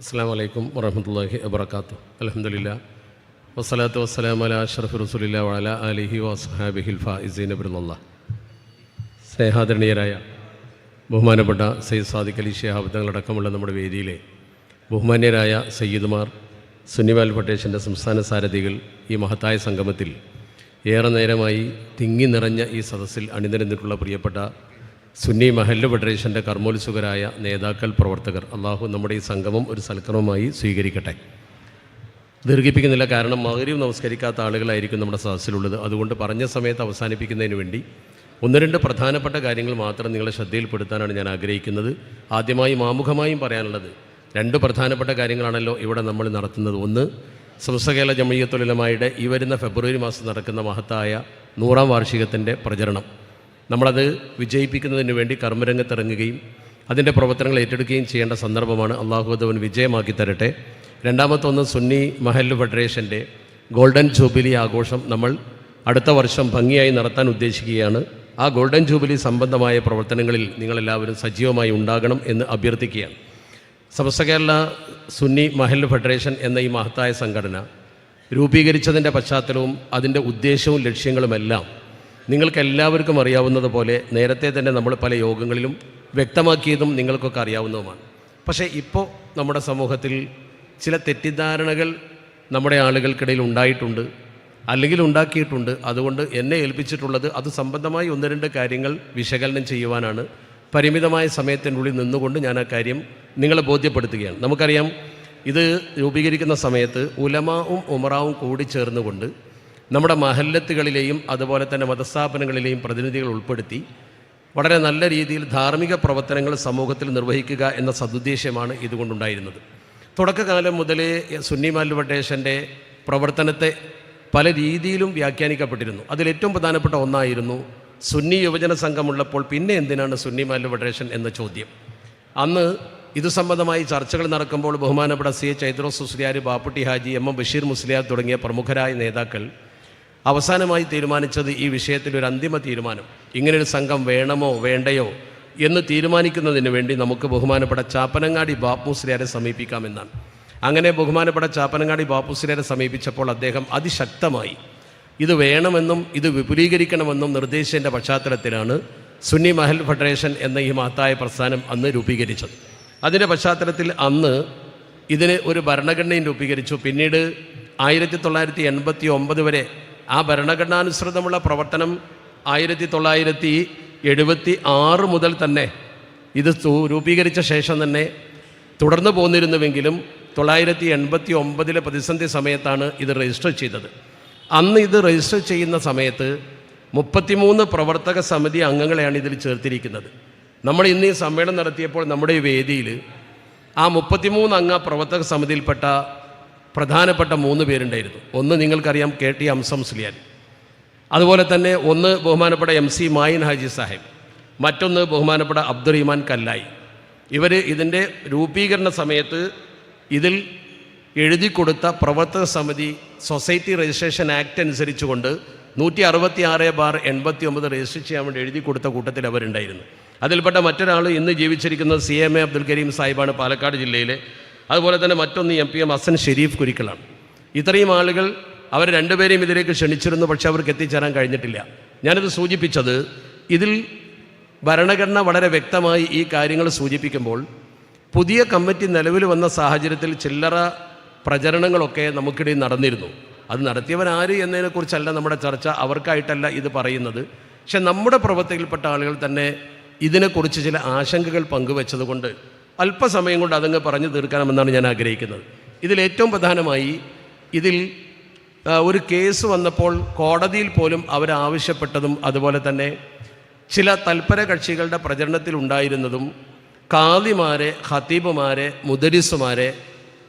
അസ്സാം വലൈക്കും വറഹമത്തല്ലാഹി വബർക്കാത്തു അലഹമില്ല വസ്സലാത്തു വസ്സലാം അല അഷറഫ് റസുലില്ല വള അലിഹി വസ്ഹാബിഹിൽ ഫായിസീൻ അബുല്ല സ്നേഹാദരണീയരായ ബഹുമാനപ്പെട്ട സയ്യിദ് സാദിഖ് അലി ഷിഹാബ് തങ്ങളടക്കമുള്ള നമ്മുടെ വേദിയിലെ ബഹുമാന്യരായ സയ്യിദുമാർ സുന്നിവാൽ ഫട്ടേഷന്റെ സംസ്ഥാന സാരഥികൾ ഈ മഹത്തായ സംഗമത്തിൽ ഏറെ നേരമായി തിങ്ങി നിറഞ്ഞ ഈ സദസ്സിൽ അണിനിരന്നിട്ടുള്ള പ്രിയപ്പെട്ട സുന്നി മഹല്ല് ഫെഡറേഷന്റെ കർമ്മോത്സുകരായ നേതാക്കൾ പ്രവർത്തകർ. അള്ളാഹു നമ്മുടെ ഈ സംഗമം ഒരു സൽക്രമമായി സ്വീകരിക്കട്ടെ. ദീർഘിപ്പിക്കുന്നില്ല. കാരണം മകരീവ് നമസ്കരിക്കാത്ത ആളുകളായിരിക്കും നമ്മുടെ സദസ്സിലുള്ളത്. അതുകൊണ്ട് പറഞ്ഞ സമയത്ത് അവസാനിപ്പിക്കുന്നതിന് വേണ്ടി ഒന്ന് രണ്ട് പ്രധാനപ്പെട്ട കാര്യങ്ങൾ മാത്രം നിങ്ങളെ ശ്രദ്ധയിൽപ്പെടുത്താനാണ് ഞാൻ ആഗ്രഹിക്കുന്നത്. ആദ്യമായി മാമുഖമായും പറയാനുള്ളത് രണ്ട് പ്രധാനപ്പെട്ട കാര്യങ്ങളാണല്ലോ ഇവിടെ നമ്മൾ നടത്തുന്നത്. ഒന്ന് സംസ്ഥകേല ജമയ്യത്തൊഴിലമായുടെ ഈ വരുന്ന ഫെബ്രുവരി മാസം നടക്കുന്ന മഹത്തായ നൂറാം വാർഷികത്തിന്റെ പ്രചരണം. നമ്മളത് വിജയിപ്പിക്കുന്നതിന് വേണ്ടി കർമ്മരംഗത്തിറങ്ങുകയും അതിന്റെ പ്രവർത്തനങ്ങൾ ഏറ്റെടുക്കുകയും ചെയ്യേണ്ട സന്ദർഭമാണ് അള്ളാഹു വിജയമാക്കി തരട്ടെ. രണ്ടാമത്തൊന്ന് സുന്നി മഹൽ ഫെഡറേഷന്റെ ഗോൾഡൻ ജൂബിലി ആഘോഷം നമ്മൾ അടുത്ത വർഷം ഭംഗിയായി നടത്താൻ ഉദ്ദേശിക്കുകയാണ്. ആ ഗോൾഡൻ ജൂബിലി സംബന്ധമായ പ്രവർത്തനങ്ങളിൽ നിങ്ങളെല്ലാവരും സജീവമായി ഉണ്ടാകണം എന്ന് അഭ്യർത്ഥിക്കുകയാണ്. സമസ്ത കേരള സുന്നി മഹൽ ഫെഡറേഷൻ എന്ന ഈ മഹത്തായ സംഘടന രൂപീകരിച്ചതിന്റെ പശ്ചാത്തലവും അതിന്റെ ഉദ്ദേശവും ലക്ഷ്യങ്ങളുമെല്ലാം നിങ്ങൾക്ക് എല്ലാവർക്കും അറിയാവുന്നത് പോലെ നേരത്തെ തന്നെ നമ്മൾ പല യോഗങ്ങളിലും വ്യക്തമാക്കിയതും നിങ്ങൾക്കൊക്കെ അറിയാവുന്നതുമാണ്. പക്ഷേ ഇപ്പോൾ നമ്മുടെ സമൂഹത്തിൽ ചില തെറ്റിദ്ധാരണകൾ നമ്മുടെ ആളുകൾക്കിടയിൽ ഉണ്ടായിട്ടുണ്ട് അല്ലെങ്കിൽ ഉണ്ടാക്കിയിട്ടുണ്ട്. അതുകൊണ്ട് എന്നെ ഏൽപ്പിച്ചിട്ടുള്ളത് അത് സംബന്ധമായി ഒന്ന് രണ്ട് കാര്യങ്ങൾ വിശകലനം ചെയ്യുവാനാണ്. പരിമിതമായ സമയത്തിനുള്ളിൽ നിന്നുകൊണ്ട് ഞാൻ ആ കാര്യം നിങ്ങളെ ബോധ്യപ്പെടുത്തുകയാണ്. നമുക്കറിയാം ഇത് രൂപീകരിക്കുന്ന സമയത്ത് ഉലമാവും ഉമറാവും കൂടി ചേർന്നുകൊണ്ട് നമ്മുടെ മഹല്ലത്തുകളിലെയും അതുപോലെ തന്നെ മതസ്ഥാപനങ്ങളിലെയും പ്രതിനിധികൾ ഉൾപ്പെടുത്തി വളരെ നല്ല രീതിയിൽ ധാർമ്മിക പ്രവർത്തനങ്ങൾ സമൂഹത്തിൽ നിർവഹിക്കുക എന്ന സതുദ്ദേശമാണ് ഇതുകൊണ്ടുണ്ടായിരുന്നത്. തുടക്കകാലം മുതലേ സുന്നി മാലു ഫെഡറേഷന്റെ പ്രവർത്തനത്തെ പല രീതിയിലും വ്യാഖ്യാനിക്കപ്പെട്ടിരുന്നു. അതിലേറ്റവും പ്രധാനപ്പെട്ട ഒന്നായിരുന്നു സുന്നി യുവജന സംഘമുള്ളപ്പോൾ പിന്നെ എന്തിനാണ് സുന്നി ഫെഡറേഷൻ എന്ന ചോദ്യം. അന്ന് ഇതു സംബന്ധമായി ചർച്ചകൾ നടക്കുമ്പോൾ ബഹുമാനപ്പെട്ട സി എ ചൈത്രോസ് മുസ്ലിയാർ ബാപ്പുട്ടി ഹാജി എം എം ബഷീർ മുസ്ലിയാർ തുടങ്ങിയ പ്രമുഖരായ നേതാക്കൾ അവസാനമായി തീരുമാനിച്ചത് ഈ വിഷയത്തിൽ ഒരു അന്തിമ തീരുമാനം. ഇങ്ങനൊരു സംഘം വേണമോ വേണ്ടയോ എന്ന് തീരുമാനിക്കുന്നതിന് വേണ്ടി നമുക്ക് ബഹുമാനപ്പെട്ട ചാപ്പനങ്ങാടി ബാപ്പുസ്ലിയാരെ സമീപിക്കാമെന്നാണ്. അങ്ങനെ ബഹുമാനപ്പെട്ട ചാപ്പനങ്ങാടി ബാപ്പുസ്ലിയാരെ സമീപിച്ചപ്പോൾ അദ്ദേഹം അതിശക്തമായി ഇത് വേണമെന്നും ഇത് വിപുലീകരിക്കണമെന്നും നിർദ്ദേശിച്ചതിന്റെ പശ്ചാത്തലത്തിലാണ് സുന്നി മഹൽ ഫെഡറേഷൻ എന്ന ഈ മഹത്തായ പ്രസ്ഥാനം അന്ന് രൂപീകരിച്ചത്. അതിന്റെ പശ്ചാത്തലത്തിൽ അന്ന് ഇതിന് ഒരു ഭരണഘടനയും രൂപീകരിച്ചു. പിന്നീട് ആയിരത്തി തൊള്ളായിരത്തി എൺപത്തി ഒമ്പത് വരെ ആ ഭരണഘടനാനുസൃതമുള്ള പ്രവർത്തനം ആയിരത്തി തൊള്ളായിരത്തി എഴുപത്തി ആറ് മുതൽ തന്നെ ഇത് രൂപീകരിച്ച ശേഷം തന്നെ തുടർന്നു പോന്നിരുന്നുവെങ്കിലും തൊള്ളായിരത്തി എൺപത്തി ഒമ്പതിലെ പ്രതിസന്ധി സമയത്താണ് ഇത് രജിസ്റ്റർ ചെയ്തത്. അന്ന് ഇത് രജിസ്റ്റർ ചെയ്യുന്ന സമയത്ത് മുപ്പത്തിമൂന്ന് പ്രവർത്തക സമിതി അംഗങ്ങളെയാണ് ഇതിൽ ചേർത്തിരിക്കുന്നത്. നമ്മൾ ഇന്ന് ഈ സമ്മേളനം നടത്തിയപ്പോൾ നമ്മുടെ വേദിയിൽ ആ മുപ്പത്തിമൂന്ന് അംഗ പ്രവർത്തക സമിതിയിൽപ്പെട്ട പ്രധാനപ്പെട്ട മൂന്ന് പേരുണ്ടായിരുന്നു. ഒന്ന് നിങ്ങൾക്കറിയാം കെ ടി അംസം സ്ലിയാൻ. അതുപോലെ തന്നെ ഒന്ന് ബഹുമാനപ്പെട്ട എം സി മായിൻ ഹാജി സാഹിബ്. മറ്റൊന്ന് ബഹുമാനപ്പെട്ട അബ്ദുറഹിമാൻ കല്ലായി. ഇവർ ഇതിന്റെ രൂപീകരണ സമയത്ത് ഇതിൽ എഴുതി കൊടുത്ത പ്രവർത്തക സമിതി സൊസൈറ്റി രജിസ്ട്രേഷൻ ആക്ട് അനുസരിച്ചുകൊണ്ട് നൂറ്റി അറുപത്തി ആറ് ബാർ എൺപത്തി ഒമ്പത് രജിസ്റ്റർ ചെയ്യാൻ വേണ്ടി എഴുതി കൊടുത്ത കൂട്ടത്തിൽ അവരുണ്ടായിരുന്നു. അതിൽപ്പെട്ട മറ്റൊരാൾ ഇന്ന് ജീവിച്ചിരിക്കുന്നത് C M A Abdul Kareem സാഹിബാണ് Palakkad ജില്ലയിലെ. അതുപോലെ തന്നെ മറ്റൊന്ന് M P M Hasan Shareef കുരിക്കളാണ് ഇത്രയും ആളുകൾ അവർ രണ്ടുപേരെയും ഇതിലേക്ക് ക്ഷണിച്ചിരുന്നു പക്ഷെ അവർക്ക് എത്തിച്ചേരാൻ കഴിഞ്ഞിട്ടില്ല. ഞാനിത് സൂചിപ്പിച്ചത് ഇതിൽ ഭരണഘടന വളരെ വ്യക്തമായി ഈ കാര്യങ്ങൾ സൂചിപ്പിക്കുമ്പോൾ പുതിയ കമ്മിറ്റി നിലവിൽ വന്ന സാഹചര്യത്തിൽ ചില്ലറ പ്രചരണങ്ങളൊക്കെ നമുക്കിടയിൽ നടന്നിരുന്നു. അത് നടത്തിയവരാര് എന്നതിനെക്കുറിച്ചല്ല നമ്മുടെ ചർച്ച അവർക്കായിട്ടല്ല ഇത് പറയുന്നത്. പക്ഷെ നമ്മുടെ പ്രവർത്തകയിൽപ്പെട്ട ആളുകൾ തന്നെ ഇതിനെക്കുറിച്ച് ചില ആശങ്കകൾ പങ്കുവെച്ചതുകൊണ്ട് അല്പസമയം കൊണ്ട് അതങ്ങ് പറഞ്ഞു തീർക്കണമെന്നാണ് ഞാൻ ആഗ്രഹിക്കുന്നത്. ഇതിലേറ്റവും പ്രധാനമായി ഇതിൽ ഒരു കേസ് വന്നപ്പോൾ കോടതിയിൽ പോലും അവരാവശ്യപ്പെട്ടതും അതുപോലെ തന്നെ ചില തൽപര കക്ഷികളുടെ പ്രചരണത്തിൽ ഉണ്ടായിരുന്നതും കാദിമാരെ ഖത്തീബുമാരെ മുദരിസുമാരെ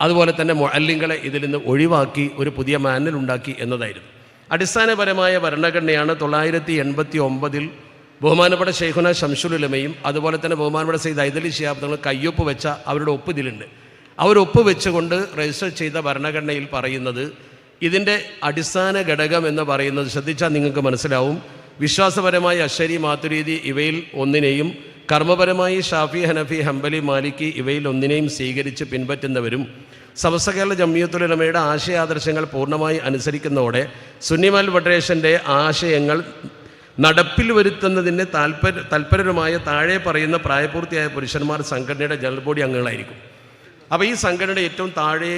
അതുപോലെ തന്നെ മൊഅല്ലിങ്ങളെ ഇതിൽ നിന്ന് ഒഴിവാക്കി ഒരു പുതിയ മാനലുണ്ടാക്കി എന്നതായിരുന്നു. അടിസ്ഥാനപരമായ ഭരണഘടനയാണ് തൊള്ളായിരത്തി എൺപത്തി ഒമ്പതിൽ ബഹുമാനപ്പെട്ട ഷെയ്ഖുന ശംസുലുലമയും അതുപോലെ തന്നെ ബഹുമാനപ്പെട്ട സെയ്ദ് ഐദലി ഷിയാബ് തങ്ങൾ കയ്യൊപ്പ് വെച്ച അവരുടെ ഒപ്പ് ഇതിലുണ്ട് അവർ ഒപ്പ് വെച്ചുകൊണ്ട് രജിസ്റ്റർ ചെയ്ത ഭരണഘടനയിൽ പറയുന്നത് ഇതിന്റെ അടിസ്ഥാന ഘടകം എന്ന് പറയുന്നത് ശ്രദ്ധിച്ചാൽ നിങ്ങൾക്ക് മനസ്സിലാവും. വിശ്വാസപരമായ അശ്വരി മാതുരീതി ഇവയിൽ ഒന്നിനെയും കർമ്മപരമായി ഷാഫി ഹനഫി ഹംബലി മാലിക്കി ഇവയിൽ ഒന്നിനെയും സ്വീകരിച്ച് പിൻപറ്റുന്നവരും സമസ്ത കേരള ജമ്മിയത്തുലമയുടെ ആശയാദർശങ്ങൾ പൂർണമായി അനുസരിക്കുന്നതോടെ സുന്നിമൽ ഫെഡറേഷന്റെ ആശയങ്ങൾ നടപ്പിൽ വരുത്തുന്നതിന് താല്പര്യ തൽപരരുമായ താഴെ പറയുന്ന പ്രായപൂർത്തിയായ പുരുഷന്മാർ സംഘടനയുടെ ജനറൽ ബോഡി അംഗങ്ങളായിരിക്കും. അപ്പോൾ ഈ സംഘടനയുടെ ഏറ്റവും താഴേ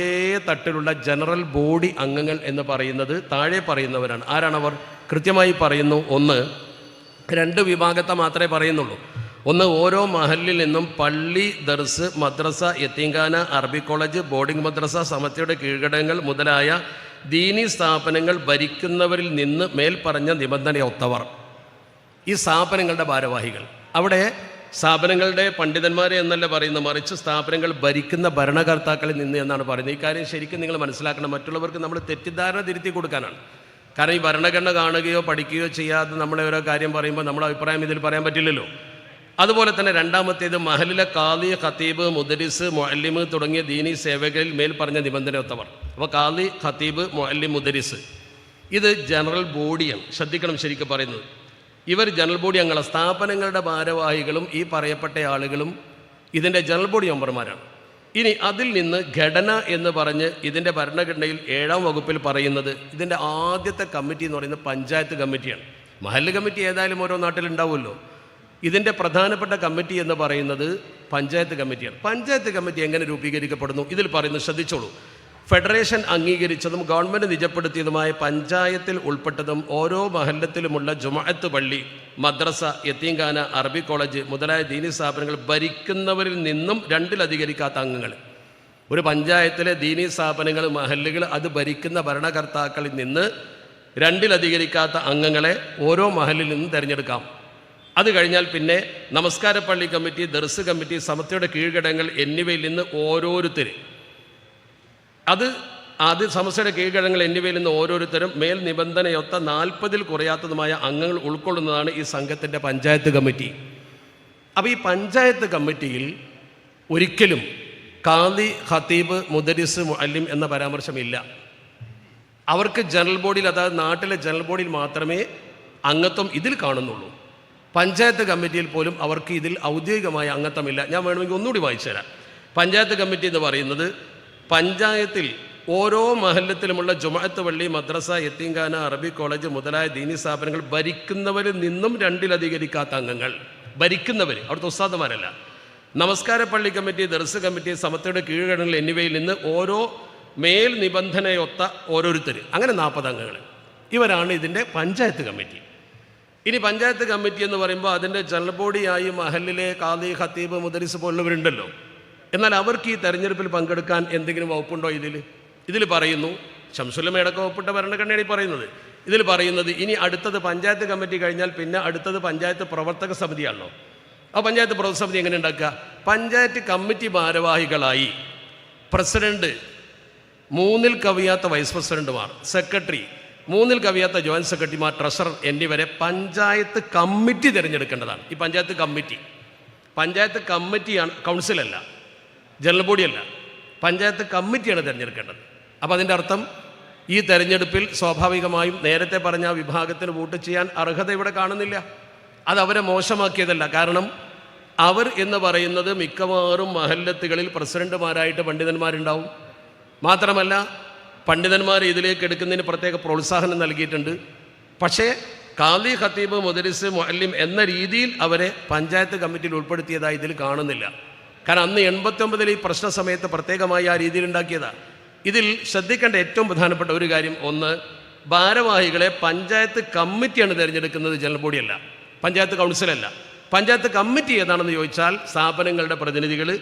തട്ടിലുള്ള ജനറൽ ബോഡി അംഗങ്ങൾ എന്ന് പറയുന്നത് താഴെ പറയുന്നവരാണ്. ആരാണവർ? കൃത്യമായി പറയുന്നു ഒന്ന് രണ്ട് വിഭാഗത്തെ മാത്രമേ പറയുന്നുള്ളൂ. ഒന്ന് ഓരോ മഹലിൽ നിന്നും പള്ളി ദർസ് മദ്രസ യത്തീങ്കാന അറബി കോളേജ് ബോർഡിംഗ് മദ്രസ സമസ്തയുടെ കീഴ്ഘടകങ്ങൾ മുതലായ ദീനി സ്ഥാപനങ്ങൾ ഭരിക്കുന്നവരിൽ നിന്ന് മേൽപ്പറഞ്ഞ നിബന്ധനയൊത്തവർ. ഈ സ്ഥാപനങ്ങളുടെ ഭാരവാഹികൾ. അവിടെ സ്ഥാപനങ്ങളുടെ പണ്ഡിതന്മാരെ എന്നല്ല പറയുന്ന. മറിച്ച് സ്ഥാപനങ്ങൾ ഭരിക്കുന്ന ഭരണകർത്താക്കളിൽ നിന്ന് എന്നാണ് പറയുന്നത്. ഈ കാര്യം ശരിക്കും നിങ്ങൾ മനസ്സിലാക്കണം. മറ്റുള്ളവർക്ക് നമ്മൾ തെറ്റിദ്ധാരണ തിരുത്തി കൊടുക്കാനാണ്. കാരണം ഈ ഭരണഘടന കാണുകയോ പഠിക്കുകയോ ചെയ്യാതെ നമ്മളെ ഓരോ കാര്യം പറയുമ്പോൾ നമ്മുടെ അഭിപ്രായം ഇതിൽ പറയാൻ പറ്റില്ലല്ലോ. അതുപോലെ തന്നെ രണ്ടാമത്തേത് മഹലിലെ കാലി ഖത്തീബ് മുദരിസ് മൊല്ലിമ് തുടങ്ങിയ ദീനി സേവകരിൽ മേൽ പറഞ്ഞ നിബന്ധനയൊത്തവർ അപ്പോൾ കാലി ഖത്തീബ് മൊല്ലിം മുദരിസ്. ഇത് ജനറൽ ബോഡിയാണ്. ശ്രദ്ധിക്കണം ശരിക്കും പറയുന്നത്. ഇവർ ജനറൽ ബോഡി അംഗങ്ങളെ. സ്ഥാപനങ്ങളുടെ ഭാരവാഹികളും ഈ പറയപ്പെട്ട ആളുകളും ഇതിന്റെ ജനറൽ ബോഡി മെമ്പർമാരാണ്. ഇനി അതിൽ നിന്ന് ഘടന എന്ന് പറഞ്ഞ് ഇതിന്റെ ഭരണഘടനയിൽ ഏഴാം വകുപ്പിൽ പറയുന്നത് ഇതിന്റെ ആദ്യത്തെ കമ്മിറ്റി എന്ന് പറയുന്നത് പഞ്ചായത്ത് കമ്മിറ്റിയാണ്. മഹല്ല് കമ്മിറ്റി ഏതായാലും ഓരോ നാട്ടിലുണ്ടാവുമല്ലോ. ഇതിന്റെ പ്രധാനപ്പെട്ട കമ്മിറ്റി എന്ന് പറയുന്നത് പഞ്ചായത്ത് കമ്മിറ്റിയാണ്. പഞ്ചായത്ത് കമ്മിറ്റി എങ്ങനെ രൂപീകരിക്കപ്പെടുന്നു? ഇതിൽ പറയുന്നത് ശ്രദ്ധിച്ചോളൂ. ഫെഡറേഷൻ അംഗീകരിച്ചതും ഗവൺമെന്റ് നിജപ്പെടുത്തിയതുമായ പഞ്ചായത്തിൽ ഉൾപ്പെട്ടതും ഓരോ മഹല്ലത്തിലുമുള്ള ജുമാഅത്ത് പള്ളി മദ്രസ യത്തീങ്കാന അറബി കോളേജ് മുതലായ ദീനി സ്ഥാപനങ്ങൾ ഭരിക്കുന്നവരിൽ നിന്നും രണ്ടിലധികരിക്കാത്ത അംഗങ്ങൾ. ഒരു പഞ്ചായത്തിലെ ദീനി സ്ഥാപനങ്ങൾ മഹല്ലുകൾ അത് ഭരിക്കുന്ന ഭരണകർത്താക്കളിൽ നിന്ന് രണ്ടിലധികരിക്കാത്ത അംഗങ്ങളെ ഓരോ മഹലിൽ നിന്നും തിരഞ്ഞെടുക്കാം. അത് കഴിഞ്ഞാൽ പിന്നെ നമസ്കാരപ്പള്ളി കമ്മിറ്റി ദർസ് കമ്മിറ്റി സമത്തയുടെ കീഴ്ഘടകങ്ങൾ എന്നിവയിൽ നിന്ന് ഓരോരുത്തർ അത് ആദ്യ സമസ്യയുടെ കീഴ്ഘടകങ്ങൾ എന്നിവയിൽ നിന്ന് ഓരോരുത്തരും മേൽ നിബന്ധനയൊത്ത നാൽപ്പതിൽ കുറയാത്തതുമായ അംഗങ്ങൾ ഉൾക്കൊള്ളുന്നതാണ് ഈ സംഘത്തിന്റെ പഞ്ചായത്ത് കമ്മിറ്റി. അപ്പോൾ ഈ പഞ്ചായത്ത് കമ്മിറ്റിയിൽ ഒരിക്കലും കാന്തി ഖത്തീബ് മുദരിസ് മുഅല്ലിം എന്ന പരാമർശമില്ല. അവർക്ക് ജനറൽ ബോഡിയിൽ അതായത് നാട്ടിലെ ജനറൽ ബോഡിയിൽ മാത്രമേ അംഗത്വം ഇതിൽ കാണുന്നുള്ളൂ. പഞ്ചായത്ത് കമ്മിറ്റിയിൽ പോലും അവർക്ക് ഇതിൽ ഔദ്യോഗികമായ അംഗത്വമില്ല. ഞാൻ വേണമെങ്കിൽ ഒന്നുകൂടി വായിച്ചു തരാം പഞ്ചായത്ത് കമ്മിറ്റി എന്ന് പറയുന്നത് പഞ്ചായത്തിൽ ഓരോ മഹല്ലത്തിലുമുള്ള ജുമാഅത്ത് പള്ളി മദ്രസ എത്തിങ്കാന അറബി കോളേജ് മുതലായ ദീനി സ്ഥാപനങ്ങൾ ഭരിക്കുന്നവരിൽ നിന്നും രണ്ടിലധികരിക്കാത്ത അംഗങ്ങൾ. ഭരിക്കുന്നവർ അവിടുത്തെ ഉസ്താദമാരല്ല. നമസ്കാര പള്ളി കമ്മിറ്റി ദർസ് കമ്മിറ്റി സമത്തയുടെ കീഴ്ഘടനകൾ എന്നിവയിൽ നിന്ന് ഓരോ മേൽ നിബന്ധനയൊത്ത ഓരോരുത്തർ അങ്ങനെ നാൽപ്പത് അംഗങ്ങൾ ഇവരാണ് ഇതിന്റെ പഞ്ചായത്ത് കമ്മിറ്റി. ഇനി പഞ്ചായത്ത് കമ്മിറ്റി എന്ന് പറയുമ്പോൾ അതിന്റെ ജനറൽ ബോഡിയായി മഹലിലെ കാദി ഖത്തീബ് മുദരിസ് പോലുള്ളവരുണ്ടല്ലോ. എന്നാൽ അവർക്ക് ഈ തെരഞ്ഞെടുപ്പിൽ പങ്കെടുക്കാൻ എന്തെങ്കിലും വകുപ്പുണ്ടോ ഇതിൽ? ഇതിൽ പറയുന്നു ശംസുലമേടൊക്കെ വകുപ്പിട്ട ഭരണഘടനയാണ് ഈ പറയുന്നത്. ഇതിൽ പറയുന്നത് ഇനി അടുത്തത് പഞ്ചായത്ത് കമ്മിറ്റി കഴിഞ്ഞാൽ പിന്നെ അടുത്തത് പഞ്ചായത്ത് പ്രവർത്തക സമിതിയാണല്ലോ. ആ പഞ്ചായത്ത് പ്രവർത്തക സമിതി എങ്ങനെ ഉണ്ടാക്കുക? പഞ്ചായത്ത് കമ്മിറ്റി ഭാരവാഹികളായി പ്രസിഡന്റ് മൂന്നിൽ കവിയാത്ത വൈസ് പ്രസിഡന്റുമാർ സെക്രട്ടറി മൂന്നിൽ കവിയാത്ത ജോയിന്റ് സെക്രട്ടറിമാർ ട്രഷറർ എന്നിവരെ പഞ്ചായത്ത് കമ്മിറ്റി തിരഞ്ഞെടുക്കേണ്ടതാണ്. ഈ പഞ്ചായത്ത് കമ്മിറ്റി. പഞ്ചായത്ത് കമ്മിറ്റിയാണ് കൗൺസിലല്ല. ജനറൽ ബോഡിയല്ല പഞ്ചായത്ത് കമ്മിറ്റിയാണ് തിരഞ്ഞെടുക്കേണ്ടത്. അപ്പോൾ അതിന്റെ അർത്ഥം ഈ തെരഞ്ഞെടുപ്പിൽ സ്വാഭാവികമായും നേരത്തെ പറഞ്ഞ വിഭാഗത്തിന് വോട്ട് ചെയ്യാൻ അർഹത ഇവിടെ കാണുന്നില്ല. അത് അവരെ മോശമാക്കിയതല്ല. കാരണം അവർ എന്ന് പറയുന്നത് മിക്കവാറും മഹല്ലത്തുകളിൽ പ്രസിഡന്റുമാരായിട്ട് പണ്ഡിതന്മാരുണ്ടാവും. മാത്രമല്ല പണ്ഡിതന്മാർ ഇതിലേക്ക് എടുക്കുന്നതിന് പ്രത്യേക പ്രോത്സാഹനം നൽകിയിട്ടുണ്ട്. പക്ഷേ കാലി ഖത്തീബ് മുദരിസ് മുഅല്ലിം എന്ന രീതിയിൽ അവരെ പഞ്ചായത്ത് കമ്മിറ്റിയിൽ ഉൾപ്പെടുത്തിയതായി ഇതിൽ കാണുന്നില്ല. കാരണം അന്ന് എൺപത്തൊമ്പതിൽ ഈ പ്രശ്ന സമയത്ത് പ്രത്യേകമായി ആ രീതിയിൽ ഉണ്ടാക്കിയതാണ് ഇതിൽ ശ്രദ്ധിക്കേണ്ട ഏറ്റവും പ്രധാനപ്പെട്ട ഒരു കാര്യം ഒന്ന് ഭാരവാഹികളെ പഞ്ചായത്ത് കമ്മിറ്റിയാണ് തിരഞ്ഞെടുക്കുന്നത് ജനറൽ ബോഡിയല്ല. പഞ്ചായത്ത് കൗൺസിലല്ല. പഞ്ചായത്ത് കമ്മിറ്റി ഏതാണെന്ന് ചോദിച്ചാൽ സ്ഥാപനങ്ങളുടെ പ്രതിനിധികൾ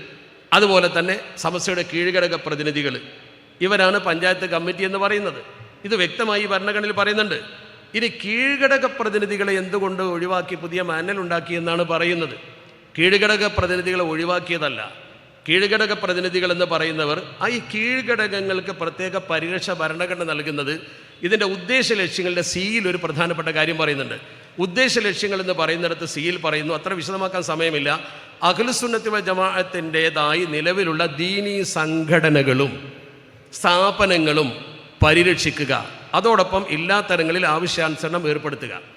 അതുപോലെ തന്നെ സമസ്യയുടെ കീഴ്ഘടക പ്രതിനിധികൾ. ഇവരാണ് പഞ്ചായത്ത് കമ്മിറ്റി എന്ന് പറയുന്നത്. ഇത് വ്യക്തമായി ഭരണഘടനയിൽ പറയുന്നുണ്ട്. ഇനി കീഴ്ഘടക പ്രതിനിധികളെ എന്തുകൊണ്ട് ഒഴിവാക്കി പുതിയ മാനൽ ഉണ്ടാക്കി എന്നാണ് പറയുന്നത്? കീഴ്ഘടക പ്രതിനിധികളെ ഒഴിവാക്കിയതല്ല. കീഴ്ഘടക പ്രതിനിധികൾ എന്ന് പറയുന്നവർ ആ ഈ കീഴ്ഘടകങ്ങൾക്ക് പ്രത്യേക പരിരക്ഷ ഭരണഘടന നൽകുന്നത് ഇതിന്റെ ഉദ്ദേശ ലക്ഷ്യങ്ങളുടെ സിയിൽ ഒരു പ്രധാനപ്പെട്ട കാര്യം പറയുന്നുണ്ട്. ഉദ്ദേശ ലക്ഷ്യങ്ങൾ എന്ന് പറയുന്നിടത്ത് സിയിൽ പറയുന്നു. അത്ര വിശദമാക്കാൻ സമയമില്ല. അഖിലുസുന്നത്തി വ ജമാഅത്തിന്റെതായി നിലവിലുള്ള ദീനീ സംഘടനകളും സ്ഥാപനങ്ങളും പരിരക്ഷിക്കുക. അതോടൊപ്പം ഇല്ലാത്തരങ്ങളിൽ ആവശ്യാനുസരണം ഏർപ്പെടുത്തുക.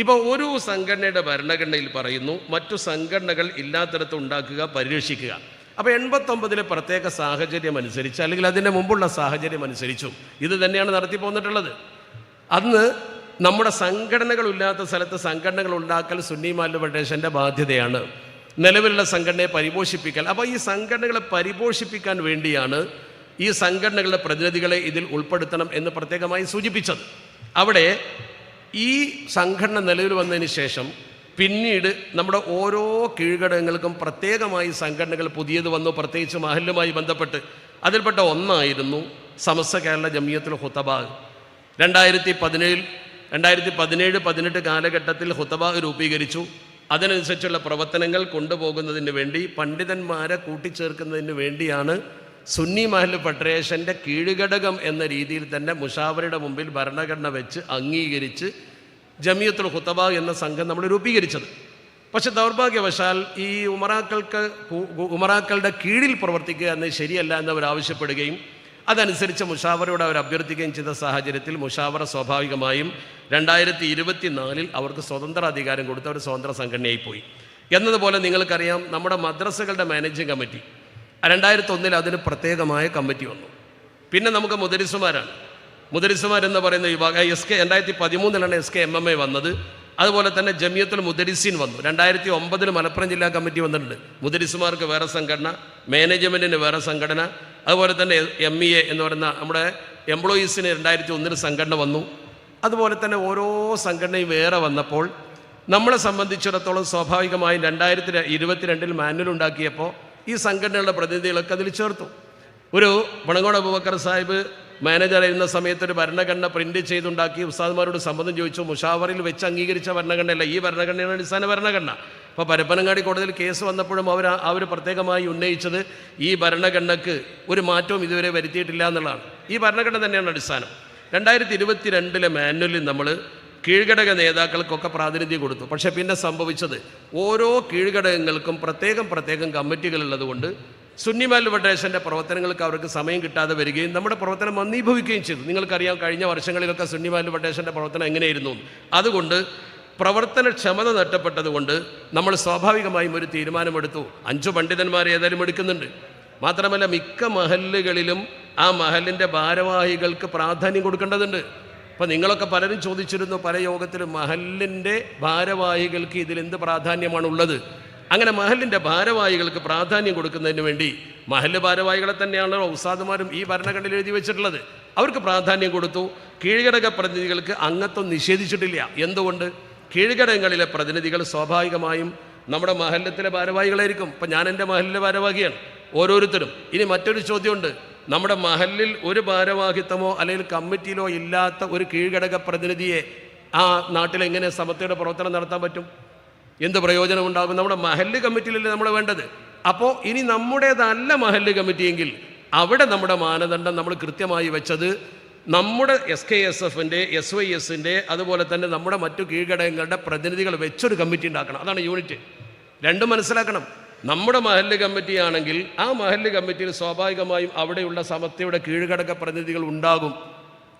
ഇപ്പോൾ ഒരു സംഘടനയുടെ ഭരണഘടനയിൽ പറയുന്നു മറ്റു സംഘടനകൾ ഇല്ലാത്തിടത്ത് ഉണ്ടാക്കുക പരിരക്ഷിക്കുക. അപ്പോൾ എൺപത്തൊമ്പതിലെ പ്രത്യേക സാഹചര്യം അനുസരിച്ച് അല്ലെങ്കിൽ അതിന്റെ മുമ്പുള്ള സാഹചര്യം അനുസരിച്ചും. ഇത് തന്നെയാണ് നടത്തി പോന്നിട്ടുള്ളത്. അന്ന് നമ്മുടെ സംഘടനകളില്ലാത്ത സ്ഥലത്ത് സംഘടനകൾ ഉണ്ടാക്കൽ സുന്നി മാലു ഫെഡറേഷന്റെ ബാധ്യതയാണ്. നിലവിലുള്ള സംഘടനയെ പരിപോഷിപ്പിക്കൽ. അപ്പോൾ ഈ സംഘടനകളെ പരിപോഷിപ്പിക്കാൻ വേണ്ടിയാണ് ഈ സംഘടനകളുടെ പ്രതിനിധികളെ ഇതിൽ ഉൾപ്പെടുത്തണം എന്ന് പ്രത്യേകമായി സൂചിപ്പിച്ചത്. അവിടെ ഈ സംഘടന നിലവിൽ വന്നതിന് ശേഷം പിന്നീട് നമ്മുടെ ഓരോ കീഴ്ഘടകങ്ങൾക്കും പ്രത്യേകമായി സംഘടനകൾ പുതിയത് വന്നു പ്രത്യേകിച്ച് മഹലുമായി ബന്ധപ്പെട്ട്. അതിൽപ്പെട്ട ഒന്നായിരുന്നു സമസ്ത കേരള ജമിയത്തുൽ ഹുത്തബാഗ് രണ്ടായിരത്തി പതിനേഴിൽ രണ്ടായിരത്തി പതിനേഴ് പതിനെട്ട് കാലഘട്ടത്തിൽ ഹുത്തബാഗ് രൂപീകരിച്ചു. അതിനനുസരിച്ചുള്ള പ്രവർത്തനങ്ങൾ കൊണ്ടുപോകുന്നതിന് വേണ്ടി പണ്ഡിതന്മാരെ കൂട്ടിച്ചേർക്കുന്നതിന് വേണ്ടിയാണ് സുന്നി മഹൽ ഫെഡറേഷന്റെ കീഴ്ഘടകം എന്ന രീതിയിൽ തന്നെ മുഷാവറയുടെ മുമ്പിൽ ഭരണഘടന വെച്ച് അംഗീകരിച്ച് ജമിയത്തുൽ ഹുത്തബ എന്ന സംഘം നമ്മൾ രൂപീകരിച്ചത്. പക്ഷെ ദൗർഭാഗ്യവശാൽ ഈ ഉമറാക്കൾക്ക് ഉമറാക്കളുടെ കീഴിൽ പ്രവർത്തിക്കുക എന്നത് ശരിയല്ല എന്ന് അവർ ആവശ്യപ്പെടുകയും അതനുസരിച്ച് മുഷാവറയോട് അവർ അഭ്യർത്ഥിക്കുകയും ചെയ്ത സാഹചര്യത്തിൽ മുഷാവറ സ്വാഭാവികമായും രണ്ടായിരത്തി ഇരുപത്തി നാലിൽ അവർക്ക് സ്വതന്ത്ര അധികാരം കൊടുത്ത് അവർ സ്വതന്ത്ര സംഘടനയായി പോയി. എന്നതുപോലെ നിങ്ങൾക്കറിയാം നമ്മുടെ മദ്രസകളുടെ മാനേജിംഗ് കമ്മിറ്റി രണ്ടായിരത്തി ഒന്നിൽ അതിന് പ്രത്യേകമായ കമ്മിറ്റി വന്നു. പിന്നെ നമുക്ക് മുദരിസുമാരാണ്. മുദരിസുമാരെന്ന് പറയുന്ന വിഭാഗ എസ് കെ രണ്ടായിരത്തി പതിമൂന്നിലാണ് S K M M A വന്നത്. അതുപോലെ തന്നെ ജമിയത്തുൽ മുദരിസീൻ വന്നു. രണ്ടായിരത്തി ഒമ്പതിൽ മലപ്പുറം ജില്ലാ കമ്മിറ്റി വന്നിട്ടുണ്ട്. മുദരിസുമാർക്ക് വേറെ സംഘടന മാനേജ്മെന്റിന് വേറെ സംഘടന അതുപോലെ തന്നെ എം ഇ എ എന്ന് പറയുന്ന നമ്മുടെ എംപ്ലോയീസിന് രണ്ടായിരത്തി ഒന്നിൽ സംഘടന വന്നു. അതുപോലെ തന്നെ ഓരോ സംഘടനയും വേറെ വന്നപ്പോൾ നമ്മളെ സംബന്ധിച്ചിടത്തോളം സ്വാഭാവികമായും രണ്ടായിരത്തി ഇരുപത്തിരണ്ടിൽ മാനുവൽ ഉണ്ടാക്കിയപ്പോൾ ഈ സംഘടനകളുടെ പ്രതിനിധികളൊക്കെ അതിൽ ചേർത്തു. ഒരു പണങ്ങോട് അബൂബക്കർ സാഹിബ് മാനേജറായിരുന്ന സമയത്ത് ഒരു ഭരണഘടന പ്രിന്റ് ചെയ്തുണ്ടാക്കി ഉസ്താദ്മാരോട് സമ്മതം ചോദിച്ചു മുഷാവറിൽ വെച്ച് അംഗീകരിച്ച ഭരണഘടനയല്ല ഈ ഭരണഘടനയാണ് അടിസ്ഥാന ഭരണഘടന. അപ്പോൾ പരപ്പനങ്ങാടി കോടതിയിൽ കേസ് വന്നപ്പോഴും അവർ അവർ പ്രത്യേകമായി ഉന്നയിച്ചത് ഈ ഭരണഘടനക്ക് ഒരു മാറ്റവും ഇതുവരെ വരുത്തിയിട്ടില്ല എന്നുള്ളതാണ്. ഈ ഭരണഘടന തന്നെയാണ് അടിസ്ഥാനം. രണ്ടായിരത്തി ഇരുപത്തി രണ്ടിലെ മാനുവലിൽ നമ്മൾ കീഴ്ഘടക നേതാക്കൾക്കൊക്കെ പ്രാതിനിധ്യം കൊടുത്തു. പക്ഷേ പിന്നെ സംഭവിച്ചത് ഓരോ കീഴ്ഘടകങ്ങൾക്കും പ്രത്യേകം പ്രത്യേകം കമ്മിറ്റികളുള്ളതുകൊണ്ട് സുന്നിമാൽ ഫെഡറേഷന്റെ പ്രവർത്തനങ്ങൾക്ക് അവർക്ക് സമയം കിട്ടാതെ വരികയും നമ്മുടെ പ്രവർത്തനം മന്ദീഭവിക്കുകയും ചെയ്തു. നിങ്ങൾക്കറിയാം കഴിഞ്ഞ വർഷങ്ങളിലൊക്കെ സുന്നിമാൽ ഫെഡറേഷന്റെ പ്രവർത്തനം എങ്ങനെയായിരുന്നു. അതുകൊണ്ട് പ്രവർത്തനക്ഷമത നഷ്ടപ്പെട്ടതുകൊണ്ട് നമ്മൾ സ്വാഭാവികമായും ഒരു തീരുമാനമെടുത്തു. അഞ്ചു പണ്ഡിതന്മാർ ഏതായാലും എടുക്കുന്നുണ്ട്. മാത്രമല്ല മിക്ക മഹല്ലുകളിലും ആ മഹലിന്റെ ഭാരവാഹികൾക്ക് പ്രാധാന്യം കൊടുക്കേണ്ടതുണ്ട്. അപ്പോൾ നിങ്ങളൊക്കെ പലരും ചോദിച്ചിരുന്നു പല യോഗത്തിലും മഹലിന്റെ ഭാരവാഹികൾക്ക് ഇതിലെന്ത് പ്രാധാന്യമാണുള്ളത്? അങ്ങനെ മഹലിന്റെ ഭാരവാഹികൾക്ക് പ്രാധാന്യം കൊടുക്കുന്നതിന് വേണ്ടി മഹൽ ഭാരവാഹികളെ തന്നെയാണ് ഉസ്താദുമാരും ഈ ഭരണഘടനയിൽ എഴുതി വെച്ചിട്ടുള്ളത്. അവർക്ക് പ്രാധാന്യം കൊടുത്തു. കീഴ്ഘടക പ്രതിനിധികൾക്ക് അംഗത്വം നിഷേധിച്ചിട്ടില്ല. എന്തുകൊണ്ട്? കീഴ്ഘടകങ്ങളിലെ പ്രതിനിധികൾ സ്വാഭാവികമായും നമ്മുടെ മഹല്ലത്തിലെ ഭാരവാഹികളായിരിക്കും. ഇപ്പം ഞാൻ എന്റെ മഹലിലെ ഭാരവാഹിയാണ്. ഓരോരുത്തരും. ഇനി മറ്റൊരു ചോദ്യമുണ്ട്. നമ്മുടെ മഹലിൽ ഒരു ഭാരവാഹിത്വമോ അല്ലെങ്കിൽ കമ്മിറ്റിയിലോ ഇല്ലാത്ത ഒരു കീഴ്ഘടക പ്രതിനിധിയെ ആ നാട്ടിൽ എങ്ങനെ സമത്വയുടെ പ്രവർത്തനം നടത്താൻ പറ്റും? എന്ത് പ്രയോജനം ഉണ്ടാകും? നമ്മുടെ മഹല്ല് കമ്മിറ്റിയിലല്ലേ നമ്മൾ വേണ്ടത്? അപ്പോൾ ഇനി നമ്മുടേതല്ല മഹല്ല് കമ്മിറ്റിയെങ്കിൽ അവിടെ നമ്മുടെ മാനദണ്ഡം നമ്മൾ കൃത്യമായി വെച്ചത് നമ്മുടെ എസ് കെ എസ് എഫിന്റെ എസ് വൈ എസിന്റെ അതുപോലെ തന്നെ നമ്മുടെ മറ്റു കീഴ്ഘടകങ്ങളുടെ പ്രതിനിധികൾ വെച്ചൊരു കമ്മിറ്റി ഉണ്ടാക്കണം. അതാണ് യൂണിറ്റ്. രണ്ടും മനസ്സിലാക്കണം. നമ്മുടെ മഹല്ല് കമ്മിറ്റിയാണെങ്കിൽ ആ മഹല്ല് കമ്മിറ്റിയിൽ സ്വാഭാവികമായും അവിടെയുള്ള സമത്വയുടെ കീഴ്ഘടക പ്രതിനിധികൾ ഉണ്ടാകും.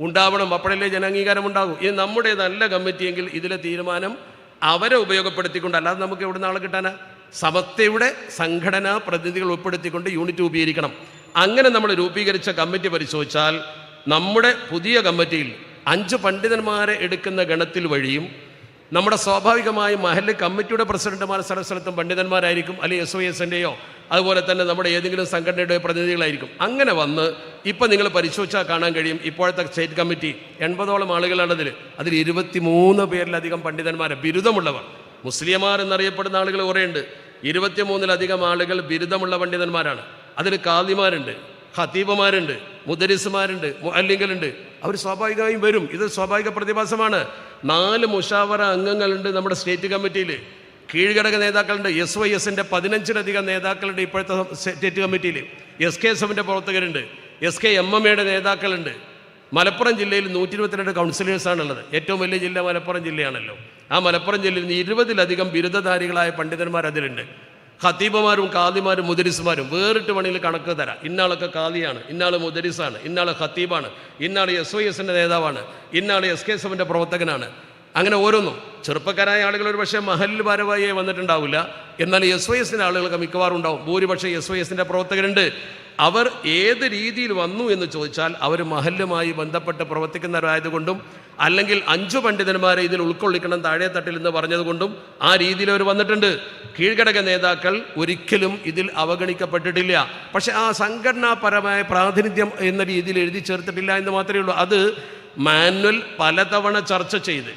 ഉണ്ടാവണം. അപ്പോഴല്ലേ ജനാംഗീകാരം ഉണ്ടാകും. ഇത് നമ്മുടെ നല്ല കമ്മിറ്റിയെങ്കിൽ ഇതിലെ തീരുമാനം അവരെ ഉപയോഗപ്പെടുത്തിക്കൊണ്ട് അല്ലാതെ നമുക്ക് എവിടെ നാളെ കിട്ടാനാ? സമത്വയുടെ സംഘടനാ പ്രതിനിധികൾ ഉൾപ്പെടുത്തിക്കൊണ്ട് യൂണിറ്റ് രൂപീകരിക്കണം. അങ്ങനെ നമ്മൾ രൂപീകരിച്ച കമ്മിറ്റി പരിശോധിച്ചാൽ നമ്മുടെ പുതിയ കമ്മിറ്റിയിൽ അഞ്ച് പണ്ഡിതന്മാരെ എടുക്കുന്ന ഗണത്തിൽ വഴിയും നമ്മുടെ സ്വാഭാവികമായ മഹല്ല് കമ്മിറ്റിയുടെ പ്രസിഡന്റുമാർ സ്ഥല സ്ഥലത്തും പണ്ഡിതന്മാരായിരിക്കും അല്ലെങ്കിൽ എസ് ഒ എസിന്റെയോ അതുപോലെ തന്നെ നമ്മുടെ ഏതെങ്കിലും സംഘടനയുടെയോ പ്രതിനിധികളായിരിക്കും. അങ്ങനെ വന്ന് ഇപ്പം നിങ്ങൾ പരിശോധിച്ചാൽ കാണാൻ കഴിയും ഇപ്പോഴത്തെ സ്റ്റേറ്റ് കമ്മിറ്റി എൺപതോളം ആളുകളാണതിൽ അതിൽ ഇരുപത്തി മൂന്ന് പേരിലധികം പണ്ഡിതന്മാരെ ബിരുദമുള്ളവർ. മുസ്ലിമാർ എന്നറിയപ്പെടുന്ന ആളുകൾ കുറേയുണ്ട്. ഇരുപത്തിമൂന്നിലധികം ആളുകൾ ബിരുദമുള്ള പണ്ഡിതന്മാരാണ്. അതിൽ കാദിമാരുണ്ട് ഖത്തീബുമാരുണ്ട് മുദരിസുമാരുണ്ട് മുഅല്ലിങ്ങളുണ്ട്. അവർ സ്വാഭാവികമായും വരും. ഇത് സ്വാഭാവിക പ്രതിഭാസമാണ്. നാല് മുഷാവറ അംഗങ്ങളുണ്ട് നമ്മുടെ സ്റ്റേറ്റ് കമ്മിറ്റിയിൽ കീഴ്ഘടക നേതാക്കളുണ്ട്. എസ് വൈ എസിന്റെ പതിനഞ്ചിലധികം നേതാക്കളുണ്ട് ഇപ്പോഴത്തെ സ്റ്റേറ്റ് കമ്മിറ്റിയിൽ എസ് കെ എസ് എഫിന്റെ പ്രവർത്തകരുണ്ട്. എസ് കെ എം എം എയുടെ നേതാക്കളുണ്ട്. മലപ്പുറം ജില്ലയിൽ നൂറ്റി ഇരുപത്തിരണ്ട് കൗൺസിലേഴ്സാണുള്ളത്. ഏറ്റവും വലിയ ജില്ല മലപ്പുറം ജില്ലയാണല്ലോ. ആ മലപ്പുറം ജില്ലയിൽ നിന്ന് ഇരുപതിലധികം ബിരുദധാരികളായ പണ്ഡിതന്മാർ അതിലുണ്ട് ഖത്തീബുമാരും കാദിമാരും മുദരിസുമാരും വേറിട്ട് പണിയിൽ കണക്ക് തരാം. ഇന്നാളൊക്കെ കാദിയാണ് ഇന്നാൾ മുദരിസാണ് ഇന്നാൾ ഖത്തീബാണ് ഇന്നാൾ എസ് വൈ എസിന്റെ നേതാവാണ് ഇന്നാൾ എസ് കെ എസ് പ്രവർത്തകനാണ്. അങ്ങനെ ഓരോന്നും. ചെറുപ്പക്കാരായ ആളുകൾ ഒരു പക്ഷേ മഹലിൽ ഭാരവാഹിയായി വന്നിട്ടുണ്ടാവില്ല. എന്നാൽ എസ് വൈ എസിന്റെ ആളുകളൊക്കെ മിക്കവാറും ഉണ്ടാവും. ഭൂരിപക്ഷം എസ് വൈ എസിന്റെ പ്രവർത്തകരുണ്ട്. അവർ ഏത് രീതിയിൽ വന്നു എന്ന് ചോദിച്ചാൽ അവർ മഹല്ലുമായി ബന്ധപ്പെട്ട് പ്രവർത്തിക്കുന്നവരായതുകൊണ്ടും അല്ലെങ്കിൽ അഞ്ചു പണ്ഡിതന്മാരെ ഇതിൽ ഉൾക്കൊള്ളിക്കണം താഴെ തട്ടിൽ എന്ന് പറഞ്ഞതുകൊണ്ടും ആ രീതിയിൽ അവർ വന്നിട്ടുണ്ട്. കീഴ്ഘടക നേതാക്കൾ ഒരിക്കലും ഇതിൽ അവഗണിക്കപ്പെട്ടിട്ടില്ല. പക്ഷെ ആ സംഘടനാപരമായ പ്രാതിനിധ്യം എന്ന രീതിയിൽ എഴുതി ചേർത്തിട്ടില്ല എന്ന് മാത്രമേ ഉള്ളൂ. അത് മാനുവൽ പലതവണ ചർച്ച ചെയ്ത്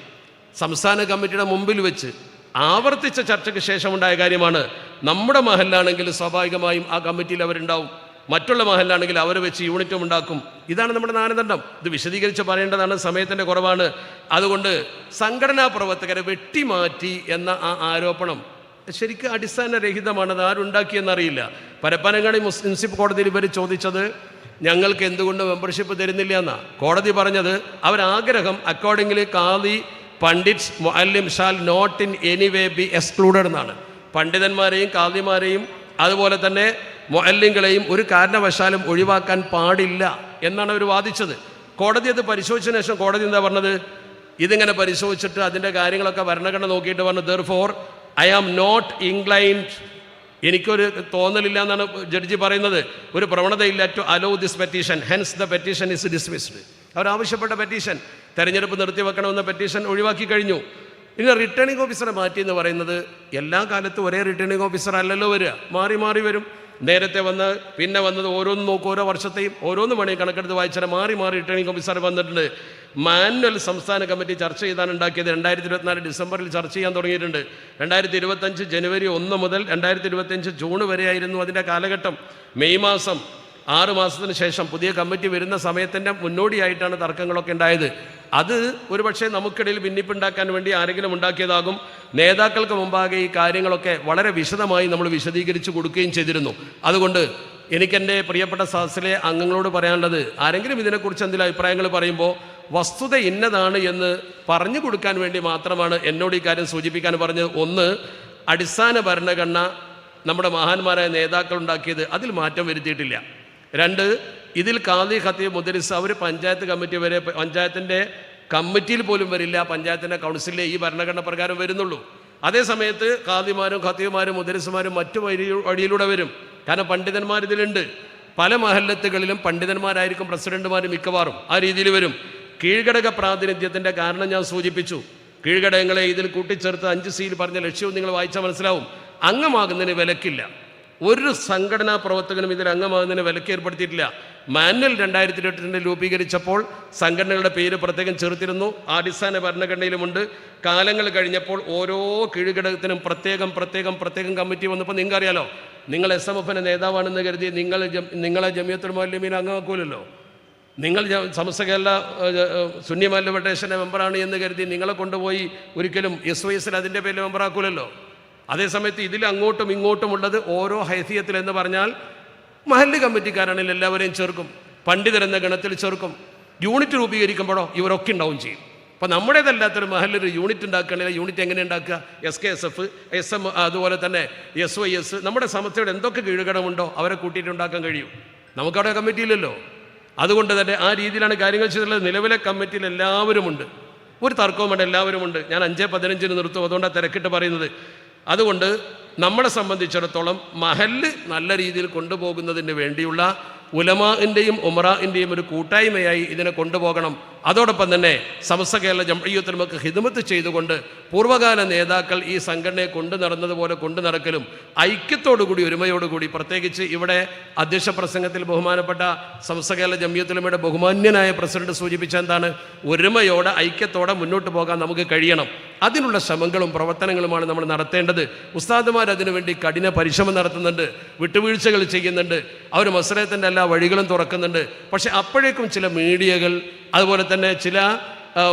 സംസ്ഥാന കമ്മിറ്റിയുടെ മുമ്പിൽ വെച്ച് ആവർത്തിച്ച ചർച്ചയ്ക്ക് ശേഷമുണ്ടായ കാര്യമാണ്. നമ്മുടെ മഹലിലാണെങ്കിൽ സ്വാഭാവികമായും ആ കമ്മിറ്റിയിൽ അവരുണ്ടാവും. മറ്റുള്ള മഹലിലാണെങ്കിൽ അവർ വെച്ച് യൂണിറ്റും ഉണ്ടാക്കും. ഇതാണ് നമ്മുടെ മാനദണ്ഡം ഇത് വിശദീകരിച്ച് പറയേണ്ടതാണ്. സമയത്തിന്റെ കുറവാണ്. അതുകൊണ്ട് സംഘടനാ പ്രവർത്തകരെ വെട്ടിമാറ്റി എന്ന ആ ആരോപണം ശരിക്കും അടിസ്ഥാനരഹിതമാണ്. അത് ആരുണ്ടാക്കിയെന്നറിയില്ല. പരപ്പനങ്ങാടി മുനിസിപ്പൽ കോടതിയിൽ ഇവർ ചോദിച്ചത് ഞങ്ങൾക്ക് എന്തുകൊണ്ട് മെമ്പർഷിപ്പ് തരുന്നില്ല എന്നാ. കോടതി പറഞ്ഞത് അവരാഗ്രഹം accordingly Qadi pandits Muallim shall not in any way be excluded എന്നാണ്. പണ്ഡിതന്മാരെയും കാദിമാരെയും അതുപോലെ തന്നെ മുഅല്ലിങ്ങളെയും ഒരു കാരണവശാലും ഒഴിവാക്കാൻ പാടില്ല എന്നാണ് അവർ വാദിച്ചത്. കോടതി അത് പരിശോധിച്ചതിന് ശേഷം കോടതി എന്താ പറഞ്ഞത്? ഇതിങ്ങനെ പരിശോധിച്ചിട്ട് അതിന്റെ കാര്യങ്ങളൊക്കെ ഭരണഘടന നോക്കിയിട്ട് പറഞ്ഞു therefore I am not inclined എനിക്കൊരു തോന്നലില്ല എന്നാണ് ജഡ്ജി പറയുന്നത്. ഒരു പ്രവണതയില്ല to allow this petition hence the petition is dismissed അവർ ആവശ്യപ്പെട്ട പെറ്റീഷൻ തെരഞ്ഞെടുപ്പ് നിർത്തിവെക്കണമെന്ന പെറ്റീഷൻ ഒഴിവാക്കി കഴിഞ്ഞു. ഇനി റിട്ടേണിംഗ് ഓഫീസറെ മാറ്റി എന്ന് പറയുന്നത് എല്ലാ കാലത്തും ഒരേ റിട്ടേണിംഗ് ഓഫീസർ അല്ലല്ലോ വരിക. മാറി മാറി വരും. നേരത്തെ വന്ന് പിന്നെ വന്നത് ഓരോന്നും നോക്കും ഓരോ വർഷത്തെയും ഓരോന്നും മണി കണക്കെടുത്ത് വായിച്ചാൽ മാറി മാറി റിട്ടേണിംഗ് ഓഫീസർ വന്നിട്ടുണ്ട്. മാനുവൽ സംസ്ഥാന കമ്മിറ്റി ചർച്ച ചെയ്താണ് ഉണ്ടാക്കിയത്. രണ്ടായിരത്തി ഇരുപത്തിനാല് ഡിസംബറിൽ ചർച്ച ചെയ്യാൻ തുടങ്ങിയിട്ടുണ്ട്. രണ്ടായിരത്തി ഇരുപത്തഞ്ച് ജനുവരി ഒന്ന് മുതൽ രണ്ടായിരത്തി ഇരുപത്തഞ്ച് ജൂൺ വരെയായിരുന്നു അതിന്റെ കാലഘട്ടം. മെയ് മാസം ആറ് മാസത്തിന് ശേഷം പുതിയ കമ്മിറ്റി വരുന്ന സമയത്തിന്റെ മുന്നോടിയായിട്ടാണ് തർക്കങ്ങളൊക്കെ ഉണ്ടായത്. അത് ഒരുപക്ഷെ നമുക്കിടയിൽ ഭിന്നിപ്പുണ്ടാക്കാൻ വേണ്ടി ആരെങ്കിലും ഉണ്ടാക്കിയതാകും. നേതാക്കൾക്ക് മുമ്പാകെ ഈ കാര്യങ്ങളൊക്കെ വളരെ വിശദമായി നമ്മൾ വിശദീകരിച്ചു കൊടുക്കുകയും ചെയ്തിരുന്നു. അതുകൊണ്ട് എനിക്കെന്റെ പ്രിയപ്പെട്ട സദസ്സിലെ അംഗങ്ങളോട് പറയാനുള്ളത് ആരെങ്കിലും ഇതിനെക്കുറിച്ച് എന്തെങ്കിലും അഭിപ്രായങ്ങൾ പറയുമ്പോൾ വസ്തുത ഇന്നതാണ് എന്ന് പറഞ്ഞു കൊടുക്കാൻ വേണ്ടി മാത്രമാണ് എന്നോട് ഈ കാര്യം സൂചിപ്പിക്കാൻ പറഞ്ഞത്. ഒന്ന് അടിസ്ഥാന ഭരണഘടന നമ്മുടെ മഹാന്മാരായ നേതാക്കൾ ഉണ്ടാക്കിയത് അതിൽ മാറ്റം വരുത്തിയിട്ടില്ല. രണ്ട് ഇതിൽ കാന്തി ഖത്തീബ് മുദരിസ് അവർ പഞ്ചായത്ത് കമ്മിറ്റി വരെ പഞ്ചായത്തിന്റെ കമ്മിറ്റിയിൽ പോലും വരില്ല പഞ്ചായത്തിന്റെ കൗൺസിലിലെ ഈ ഭരണഘടന പ്രകാരം വരുന്നുള്ളൂ. അതേ സമയത്ത് ഖാദിമാരും ഖത്തീബുമാരും മുദരിസുമാരും മറ്റു വഴി വഴിയിലൂടെ വരും. കാരണം പണ്ഡിതന്മാർ ഇതിലുണ്ട്. പല മഹല്ലത്തുകളിലും പണ്ഡിതന്മാരായിരിക്കും പ്രസിഡന്റുമാർ മിക്കവാറും. ആ രീതിയിൽ വരും. കീഴ്ഘടക പ്രാതിനിധ്യത്തിന്റെ കാരണം ഞാൻ സൂചിപ്പിച്ചു. കീഴ്ഘടകങ്ങളെ ഇതിൽ കൂട്ടിച്ചേർത്ത് അഞ്ച് സീൽ പറഞ്ഞ ലക്ഷ്യവും നിങ്ങൾ വായിച്ചാൽ മനസ്സിലാവും. അംഗമാകുന്നതിന് വിലക്കില്ല. ഒരു സംഘടനാ പ്രവർത്തകനും ഇതിൽ അംഗമാകുന്നതിന് വിലക്ക് ഏർപ്പെടുത്തിയിട്ടില്ല. മാനുവൽ രണ്ടായിരത്തി ഇരുപത്തിരണ്ട് രൂപീകരിച്ചപ്പോൾ സംഘടനകളുടെ പേര് പ്രത്യേകം ചേർത്തിരുന്നു. അടിസ്ഥാന ഭരണഘടനയിലുമുണ്ട്. കാലങ്ങൾ കഴിഞ്ഞപ്പോൾ ഓരോ കീഴ്ഘടകത്തിനും പ്രത്യേകം പ്രത്യേകം പ്രത്യേകം കമ്മിറ്റി വന്നപ്പോൾ നിങ്ങൾക്ക് അറിയാലോ നിങ്ങൾ എസ് എം എഫിന്റെ നേതാവാണെന്ന് കരുതി നിങ്ങൾ നിങ്ങളെ ജമിയത്തുൽ മൗലമീൻ അംഗമാക്കൂലല്ലോ. നിങ്ങൾ സമസ്ത കേരള സുന്നി ഫെഡറേഷന്റെ മെമ്പറാണ് എന്ന് കരുതി നിങ്ങളെ കൊണ്ടുപോയി ഒരിക്കലും എസ് വൈ എസിൽ അതിന്റെ പേരിൽ മെമ്പറാക്കൂലല്ലോ. അതേസമയത്ത് ഇതിൽ അങ്ങോട്ടും ഇങ്ങോട്ടും ഉള്ളത് ഓരോ ഹൈസിയത്തിൽ എന്ന് പറഞ്ഞാൽ മഹല്ല് കമ്മിറ്റിക്കാരാണെങ്കിൽ എല്ലാവരെയും ചേർക്കും. പണ്ഡിതരെന്ന ഗണത്തിൽ ചേർക്കും. യൂണിറ്റ് രൂപീകരിക്കുമ്പോഴോ ഇവരൊക്കെ ഉണ്ടാവും ചെയ്യും. അപ്പോൾ നമ്മുടേതല്ലാത്തൊരു മഹലൊരു യൂണിറ്റ് ഉണ്ടാക്കുകയാണെങ്കിൽ യൂണിറ്റ് എങ്ങനെ ഉണ്ടാക്കുക? S K S F S M അതുപോലെ തന്നെ എസ് വൈ എസ് നമ്മുടെ സമസ്തയുടെ എന്തൊക്കെ കീഴുകടമുണ്ടോ അവരെ കൂട്ടിയിട്ട് ഉണ്ടാക്കാൻ കഴിയും. നമുക്കവിടെ കമ്മിറ്റി ഇല്ലല്ലോ. അതുകൊണ്ട് തന്നെ ആ രീതിയിലാണ് കാര്യങ്ങൾ ചെയ്തിട്ടുള്ളത്. നിലവിലെ കമ്മിറ്റിയിൽ എല്ലാവരുമുണ്ട്. ഒരു തർക്കവും വേണ്ട എല്ലാവരുമുണ്ട്. ഞാൻ അഞ്ചേ പതിനഞ്ചിന് നിർത്തും. അതുകൊണ്ടാണ് തിരക്കിട്ട് പറയുന്നത്. അതുകൊണ്ട് നമ്മളെ സംബന്ധിച്ചിടത്തോളം മഹല്ല് നല്ല രീതിയിൽ കൊണ്ടുപോകുന്നതിന് വേണ്ടിയുള്ള ഉലമാന്റെയും ഉമറാന്റെയും ഒരു കൂട്ടായ്മയായി ഇതിനെ കൊണ്ടുപോകണം. അതോടൊപ്പം തന്നെ സമസ്ത കേരള ജംഅയ്യത്തിൽ നമുക്ക് ഹിദമത്ത് ചെയ്തുകൊണ്ട് പൂർവകാല നേതാക്കൾ ഈ സംഘടനയെ കൊണ്ടു നടന്നതുപോലെ കൊണ്ടു നടക്കലും ഐക്യത്തോടുകൂടി ഒരുമയോടുകൂടി പ്രത്യേകിച്ച് ഇവിടെ അധ്യക്ഷ പ്രസംഗത്തിൽ ബഹുമാനപ്പെട്ട സമസ്ത കേരള ജംഇയ്യത്തുലമയുടെ ബഹുമാന്യനായ പ്രസിഡന്റ് സൂചിപ്പിച്ച എന്താണ്? ഒരുമയോടെ ഐക്യത്തോടെ മുന്നോട്ട് പോകാൻ നമുക്ക് കഴിയണം. അതിനുള്ള ശ്രമങ്ങളും പ്രവർത്തനങ്ങളുമാണ് നമ്മൾ നടത്തേണ്ടത്. ഉസ്താദുമാർ അതിനുവേണ്ടി കഠിന പരിശ്രമം നടത്തുന്നുണ്ട് വിട്ടുവീഴ്ചകൾ ചെയ്യുന്നുണ്ട് അവർ മസലത്തിന്റെ എല്ലാ വഴികളും തുറക്കുന്നുണ്ട്. പക്ഷേ അപ്പോഴേക്കും ചില മീഡിയകൾ അതുപോലെ തന്നെ ചില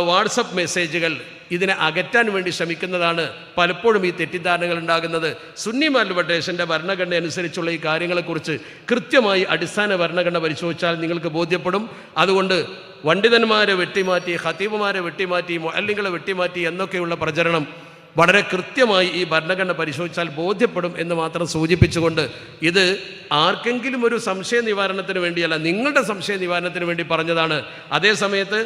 വാട്സപ്പ് മെസ്സേജുകൾ ഇതിനെ അകറ്റാൻ വേണ്ടി ശ്രമിക്കുന്നതാണ് പലപ്പോഴും ഈ തെറ്റിദ്ധാരണകൾ ഉണ്ടാകുന്നത്. സുന്നി മാൽവട്ടേഷന്റെ ഭരണഘടന അനുസരിച്ചുള്ള ഈ കാര്യങ്ങളെക്കുറിച്ച് കൃത്യമായി അടിസ്ഥാന ഭരണഘടന പരിശോധിച്ചാൽ നിങ്ങൾക്ക് ബോധ്യപ്പെടും. അതുകൊണ്ട് പണ്ഡിതന്മാരെ വെട്ടിമാറ്റി ഹത്തീബുമാരെ വെട്ടിമാറ്റി മുഅല്ലിങ്ങളെ വെട്ടിമാറ്റി എന്നൊക്കെയുള്ള പ്രചരണം വളരെ കൃത്യമായി ഈ ഭരണഘടന പരിശോധിച്ചാൽ ബോധ്യപ്പെടും എന്ന് മാത്രം സൂചിപ്പിച്ചുകൊണ്ട് ഇത് ആർക്കെങ്കിലും ഒരു സംശയ നിവാരണത്തിന് വേണ്ടിയല്ല നിങ്ങളുടെ സംശയ നിവാരണത്തിന് വേണ്ടി പറഞ്ഞതാണ്. അതേസമയത്ത്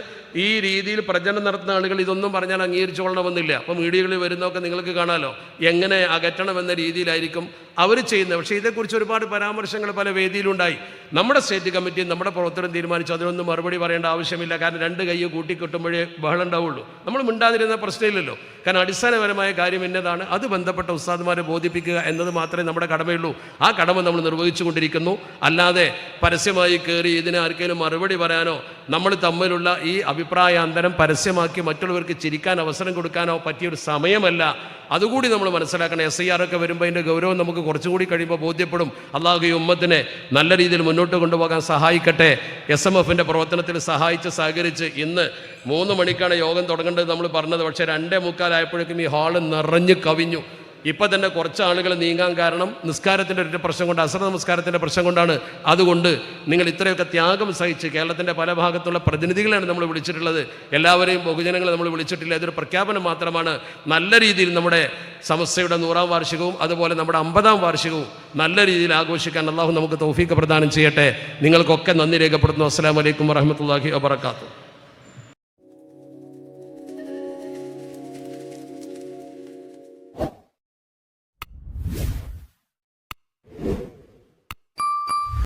ഈ രീതിയിൽ പ്രചരണം നടത്തുന്ന ആളുകൾ ഇതൊന്നും പറഞ്ഞാൽ അംഗീകരിച്ചുകൊള്ളണമെന്നില്ല അപ്പോൾ മീഡിയകളിൽ വരുന്നതൊക്കെ നിങ്ങൾക്ക് കാണാമല്ലോ എങ്ങനെ അകറ്റണമെന്ന രീതിയിലായിരിക്കും അവർ ചെയ്യുന്നത്. പക്ഷേ ഇതേക്കുറിച്ച് ഒരുപാട് പരാമർശങ്ങൾ പല വേദിയിലുണ്ടായി. നമ്മുടെ സ്റ്റേറ്റ് കമ്മിറ്റി നമ്മുടെ പ്രവർത്തനം തീരുമാനിച്ചു. അതിനൊന്നും മറുപടി പറയേണ്ട ആവശ്യമില്ല. കാരണം രണ്ട് കൈ കൂട്ടിക്കെട്ടുമ്പോഴേ ബഹളം ഉണ്ടാവുള്ളൂ. നമ്മൾ മിണ്ടാതിരുന്ന പ്രശ്നമില്ലല്ലോ. കാരണം അടിസ്ഥാനപരമായ കാര്യം എന്നതാണ് അത് ബന്ധപ്പെട്ട ഉസ്താദ്മാരെ ബോധിപ്പിക്കുക എന്നത് മാത്രമേ നമ്മുടെ കടമയുള്ളൂ. ആ കടമ നമ്മൾ നിർവഹിച്ചുകൊണ്ടിരിക്കുന്നു. അല്ലാതെ പരസ്യമായി കയറി ഇതിന് ആർക്കെങ്കിലും മറുപടി പറയാനോ നമ്മൾ തമ്മിലുള്ള ഈ അഭിപ്രായാന്തരം പരസ്യമാക്കി മറ്റുള്ളവർക്ക് ചിരിക്കാൻ അവസരം കൊടുക്കാനോ പറ്റിയൊരു സമയമല്ല. അതുകൂടി നമ്മൾ മനസ്സിലാക്കണം. എസ് ഐ ആർ ഒക്കെ വരുമ്പോൾ അതിന്റെ ഗൗരവം നമുക്ക് കുറച്ചുകൂടി കഴിയുമ്പോൾ ബോധ്യപ്പെടും. അള്ളാഹു ഈ ഉമ്മത്തിനെ നല്ല രീതിയിൽ മുന്നോട്ട് കൊണ്ടുപോകാൻ സഹായിക്കട്ടെ. എസ് എം എഫിന്റെ പ്രവർത്തനത്തിൽ സഹായിച്ച് സഹകരിച്ച് ഇന്ന് മൂന്ന് മണിക്കാണ് യോഗം തുടങ്ങേണ്ടത് നമ്മൾ പറഞ്ഞത്. പക്ഷേ രണ്ടേ മുക്കാലായപ്പോഴേക്കും ഈ ഹാൾ നിറഞ്ഞു കവിഞ്ഞു. ഇപ്പം തന്നെ കുറച്ച് ആളുകൾ നീങ്ങാൻ കാരണം നിസ്കാരത്തിന്റെ ഒരു പ്രശ്നം കൊണ്ട് അസർ നമസ്കാരത്തിന്റെ പ്രശ്നം കൊണ്ടാണ്. അതുകൊണ്ട് നിങ്ങൾ ഇത്രയൊക്കെ ത്യാഗം സഹിച്ച് കേരളത്തിന്റെ പല ഭാഗത്തുള്ള പ്രതിനിധികളാണ് നമ്മൾ വിളിച്ചിട്ടുള്ളത്. എല്ലാവരെയും ബഹുജനങ്ങളെ നമ്മൾ വിളിച്ചിട്ടില്ല. ഇതൊരു പ്രഖ്യാപനം മാത്രമാണ്. നല്ല രീതിയിൽ നമ്മുടെ സമസ്തയുടെ നൂറാം വാർഷികവും അതുപോലെ നമ്മുടെ അമ്പതാം വാർഷികവും നല്ല രീതിയിൽ ആഘോഷിക്കാൻ അള്ളാഹു നമുക്ക് തൗഫീക്ക് പ്രദാനം ചെയ്യട്ടെ. നിങ്ങൾക്കൊക്കെ നന്ദി രേഖപ്പെടുത്തുന്നു. അസ്സാം വലൈക്കും വറഹമത്തല്ലാഹി വാബർക്കാത്തു